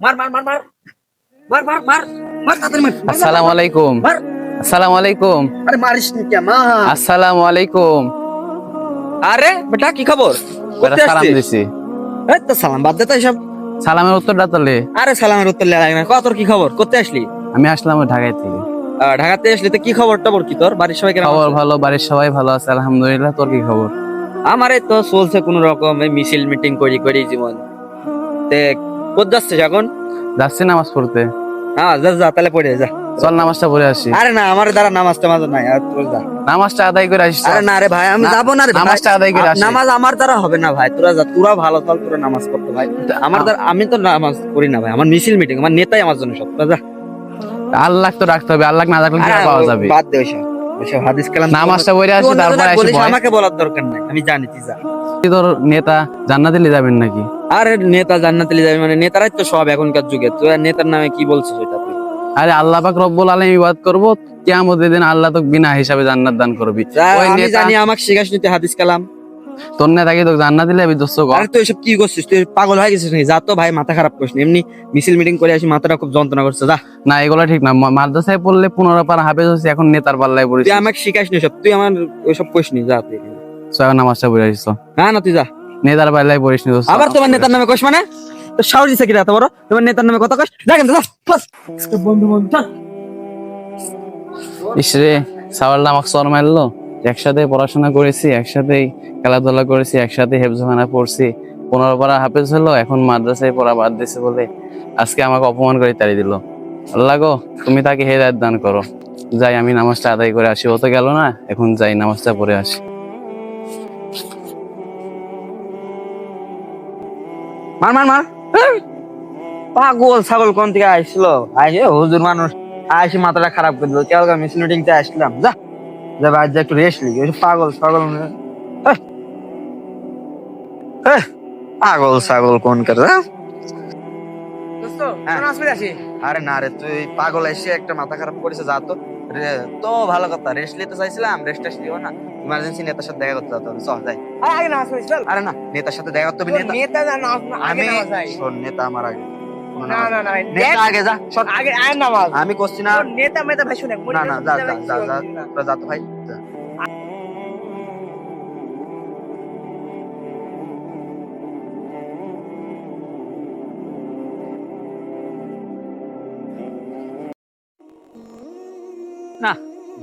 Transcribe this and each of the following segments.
মার মার মার মার। মার মার মার মার তাড়াতাড়ি মার। মার, মার, আসসালামু আলাইকুম আসসালামু আলাইকুম আরে মারিস নি কে মা আসসালামু আলাইকুম আরে বেটা কি খবর? বেটা করতে সালাম দিছি। এই তো সালাম বাদ দে তো এসব। সালামের উত্তরটা আরে সালামের উত্তর না কত কি খবর? করতে আসলি? আমি আসলাম ওই ঢাকায় থেকে। ঢাকাতে আসলি তো কি খবর টবর কি তোর? বাড়ির সবাই খবর ভালো বাড়ির সবাই ভালো আছে আলহামদুলিল্লাহ। তোর কি খবর? আমার এই তো চলছে কোন রকম মিছিল মিটিং করি করি জীবন। তে যাচ্ছিস এখন? যাচ্ছি নামাজ পড়তে। হ্যাঁ যা যা তাহলে পড়ে যা। চল নামাজটা পড়ে আসি। আরে না আমার দ্বারা নামাজ টামাজ নাই আর তোর যা নামাজটা আদায় করে আসিস আরে না রে ভাই আমি যাব না রে নামাজটা আদায় করে আসি। নামাজ আমার দ্বারা হবে না ভাই তোরা যা তোরা ভালো চল তোরা নামাজ পড়তে ভাই। আমার দ্বারা আমি তো নামাজ করি না ভাই আমার মিছিল মিটিং আমার নেতাই আমার জন্য সব যা। আল্লাহ তো রাখতে হবে আল্লাহ না রাখলে কি পাওয়া যাবে? বাদ দে ওইসব। হাদিস কালাম নামাজটা পড়ে আসি তারপর। আমাকে বলার দরকার নাই আমি জানি তুই তোর নেতা জান্নাতে যাবেন নাকি? আরে নেতা জান্নাতে যাবে মানে নেতারাই তো সব এখনকার যুগে তুই নেতার নামে কি বলছিস এটা তুই? আরে আল্লাহ পাক রব্বুল আলামিন ইবাদত করব কিয়ামতের দিন আল্লাহ তো বিনা হিসাবে জান্নাত দান করবি। ওই আমি নেতা জানি আমাকে শিখাস নিতে হাদিস কালাম। তোর না নেতাকে তো জান্নাত দিলে আমি দোস্ত কর তুই এসব কি করছিস? তুই পাগল হয়ে গেছিস নাকি? যা তো ভাই মাথা খারাপ করিস না। এমনি মিছিল মিটিং করে আসি মাথাটা খুব যন্ত্রণা করছে যা। না এগুলো ঠিক না। মাদ্রাসায় পড়লে পনেরো পার হাফেজ হচ্ছে এখন নেতার পাল্লায় পড়িস তুই আমাকে শিখাস নি সব তুই আমার ওইসব করিস নি যা তুই। ছয় নামাজটা পড়ে আসিস না না তুই যা। নেতার পাল্লায় পড়িস নি দোস্ত। আবার তোমার নেতার নামে কইস মানে? তো সাহস দিছে কি এত বড়? তোমার নেতার নামে কথা কইস? দেখেন তো যা বাস। বন্ধু বন্ধু ইসরে সাওয়াল্লা আমাকে সর মারলো। একসাথে পড়াশোনা করেছি, একসাথেই খেলাধুলা করেছি একসাথে হেফজখানা পড়ছি। পনেরো পারা হাফেজ হলো, এখন মাদ্রাসায় পড়া বাদ দিছে বলে আজকে আমাকে অপমান করে তাড়িয়ে দিল। আল্লাহ গো, তুমি তাকে হেদায়ত দান করো। যাই, আমি নামাজটা আদায় করে আসি। ও তো গেল না, এখন যাই, নামাজটা পড়ে আসি। মার মার মার। পাগল, ছাগল কোন থেকে আসছিল আইসে হুজুর মানুষ। আইসি মাথাটা খারাপ করে দিল। কেউ তে আসলাম। যা। যা ভাই একটু রেস্ট লিখি পাগল ছাগল এই, এই, পাগল ছাগল কোন করে হ্যাঁ? হ্যাঁ। আরে না রে তুই পাগল এসে একটা মাথা খারাপ করেছে যা তো। তো ভালো কথা রেস্ট নিতে চাইছিলাম রেস্ট টেস্ট নিও না। ইমার্জেন্সি নেতার সাথে দেখা করতে হবে। চল যাই। আরে না নেতার সাথে দেখা করতে হবে নেতা। আমি শোন নেতা আমার আগে। কোনো নামাজ- নেতা আগে যা শোন, আমি করছি না। না না যা যা যা যা তোরা যা তো ভাই না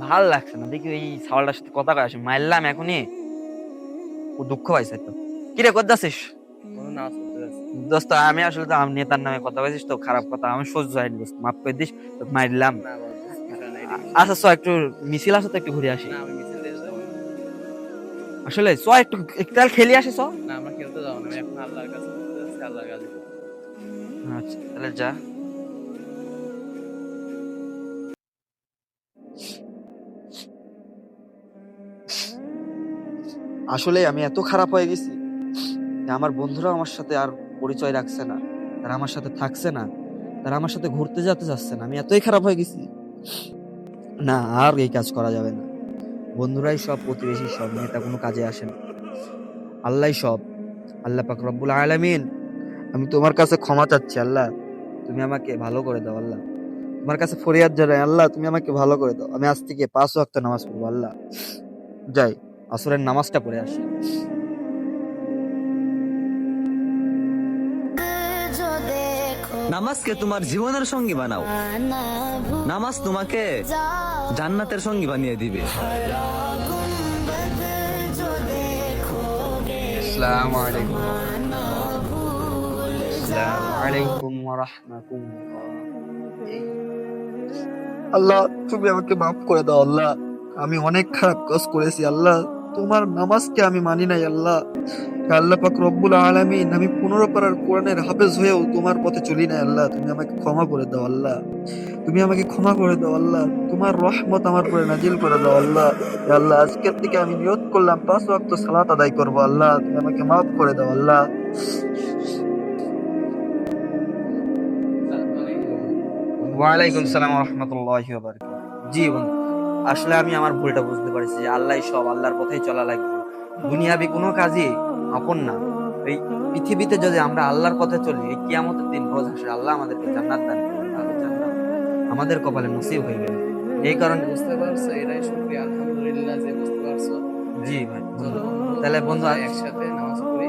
ভালো লাগছে না। দেখি ওই সাওয়ালটার সাথে কথা কয় আসে মারলাম এখনই। ও দুঃখ পাইছে তো কিরে কোথা যাচ্ছিস? দোস্ত আমি আসলে তো আম- নেতার নামে কথা বলছিস তো খারাপ কথা আমি সহ্য হয়নি দোস্ত মাফ করে দিস মারলাম আচ্ছা চ একটু মিছিল আছে তো একটু ঘুরে আসি। আসলে চ একটু একটু তাহলে খেলে আসি চ। আচ্ছা তাহলে যা। আসলে আমি এত খারাপ হয়ে গেছি। আমার বন্ধুরা আমার সাথে আর পরিচয় রাখছে না। তারা আমার সাথে থাকছে না। তারা আমার সাথে ঘুরতে যেতে চাচ্ছে না। আমি এতই খারাপ হয়ে গেছি। না, আর এই কাজ করা যাবে না। বন্ধুরাই সব প্রতিবেশী, সব নেতা কোনো কাজে আসে না। আল্লাহ সব। আল্লাহ পাক রব্বুল আলামিন, আমি তোমার কাছে ক্ষমা চাচ্ছি আল্লাহ। তুমি আমাকে ভালো করে দাও আল্লাহ। তোমার কাছে ফরিয়াদ জানাই আল্লাহ, তুমি আমাকে ভালো করে দাও। আমি আজ থেকে পাঁচ ওয়াক্ত নামাজ পড়ব আল্লাহ। যাই, আসরের নামাজটা পড়ে আসি। নামাজকে তোমার জীবনের সঙ্গী বানাও। নামাজ তোমাকে জান্নাতের সঙ্গী বানিয়ে দিবে। আসসালামু আলাইকুম। আসসালামু আলাইকুম। ওয়া রাহমাতুল্লাহ আল্লাহ তুমি আমাকে মাফ করে দাও আল্লাহ। আমি অনেক খারাপ কাজ করেছি আল্লাহ। তোমার নামাজকে আমি মানি নাই, আল্লাহ। আল্লাহ রব্বুল আলামিন, আমি পনেরো কোরআনের হাফেজ হয়েও তোমার পথে চলি না আল্লাহ। তুমি আমাকে ক্ষমা করে দাও, আল্লাহ। তুমি আমাকে ক্ষমা করে দাও, আল্লাহ। তোমার রহমত আমার উপরে নাজিল করে দাও, আল্লাহ। আল্লাহ, আজকের থেকে আমি নিয়ত করলাম, পাঁচ ওয়াক্ত সালাত আদায় করব, আল্লাহ। তুমি আমাকে মাফ করে দাও, আল্লাহ। ওয়ালাইকুম সালাম রাহমাতুল্লাহি জি বন্ধু। আসলে আমি আমার ভুলটা বুঝতে পারছি যে আল্লাহ সব আল্লাহর পথেই চলা লাগবে দুনিয়াবি কোনো কাজই আপন না। এই পৃথিবীতে যদি আমরা আল্লাহর পথে চলি এই কিয়ামতের দিন রোজ হাসে আল্লাহ আমাদেরকে জান্নাত দান আমাদের কপালে নসিব হয়ে গেল এই কারণে বুঝতে পারছ? এটাই শুক্রিয়া আলহামদুলিল্লাহ যে বুঝতে পারছ। জি ভাই তাহলে বন্ধু একসাথে নামাজ পড়ি।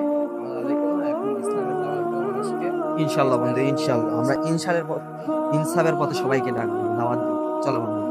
ইনশাল্লাহ বন্ধু ইনশাল্লাহ আমরা ইনসারের পথ ইনসাফের পথে সবাইকে ডাকবো দাওয়াত চলো বন্ধু।